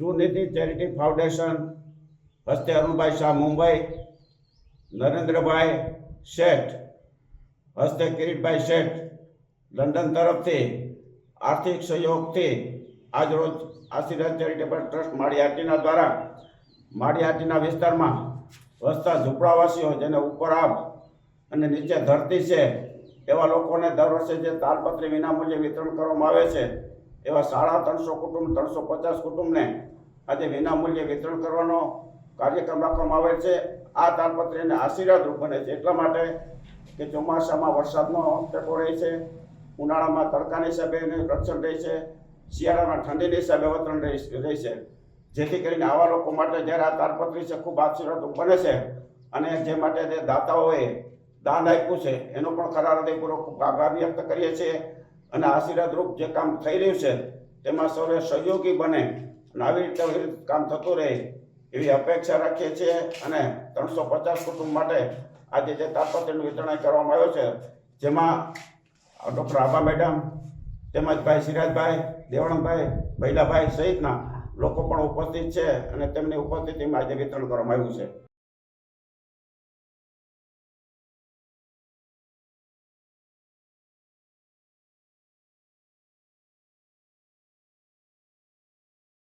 Sunidhi charity foundation, હસ્તે અરુણભાઈ શાહ મુંબઈ, નરેન્દ્રભાઈ શેઠ, હસ્તે કિરીટભાઈ શેઠ, London તરફથી, આર્થિક સહયોગથી આજરોજ આશીર્વાદ ચેરિટેબલ ટ્રસ્ટ માળિયાટીના દ્વારા માળિયાટીના વિસ્તારમાં વસતા ઝૂંપડાવાસીઓ જેને ઉપર આપ અને નીચે ધરતી છે, એવા લોકોને દર વર્ષે જે તાલપત્રી વિનામૂલ્યે વિતરણ કરવામાં આવે છે એવા સાડા ત્રણસો કુટુંબ, ત્રણસો પચાસ કુટુંબને આજે વિનામૂલ્યે વિતરણ કરવાનો કાર્યક્રમ રાખવામાં આવે છે. આ તાલપત્રીને આશીર્વાદરૂપ બને છે. એટલા માટે કે ચોમાસામાં વરસાદનો ટેકો રહે છે, ઉનાળામાં તડકાની હિસાબે એને રક્ષણ રહે છે, શિયાળામાં ઠંડીની હિસાબે વતરણ રહી છે જેથી કરીને આવા લોકો માટે જ્યારે આ તાલપત્રી છે, ખૂબ આશીર્વાદરૂપ બને છે. અને જે માટે જે દાતાઓએ દાન આપ્યું છે, એનો પણ ખરા હૃદયપૂર્વક ખૂબ આભાર વ્યક્ત કરીએ છીએ. અને આશીર્વાદરૂપ જે કામ થઈ રહ્યું છે, તેમાં સૌએ સહયોગી બને અને આવી રીતે કામ થતું રહે એવી અપેક્ષા રાખીએ છીએ અને ત્રણસો પચાસ કુટુંબ માટે આજે જે તાપત્રનું વિતરણ કરવામાં આવ્યું છે, જેમાં ડૉક્ટર આભા મેડમ, તેમજ ભાઈ સિરાજભાઈ દેવણભાઈ ભૈલાભાઈ સહિતના લોકો પણ ઉપસ્થિત છે અને તેમની ઉપસ્થિતિમાં આજે વિતરણ કરવામાં આવ્યું છે.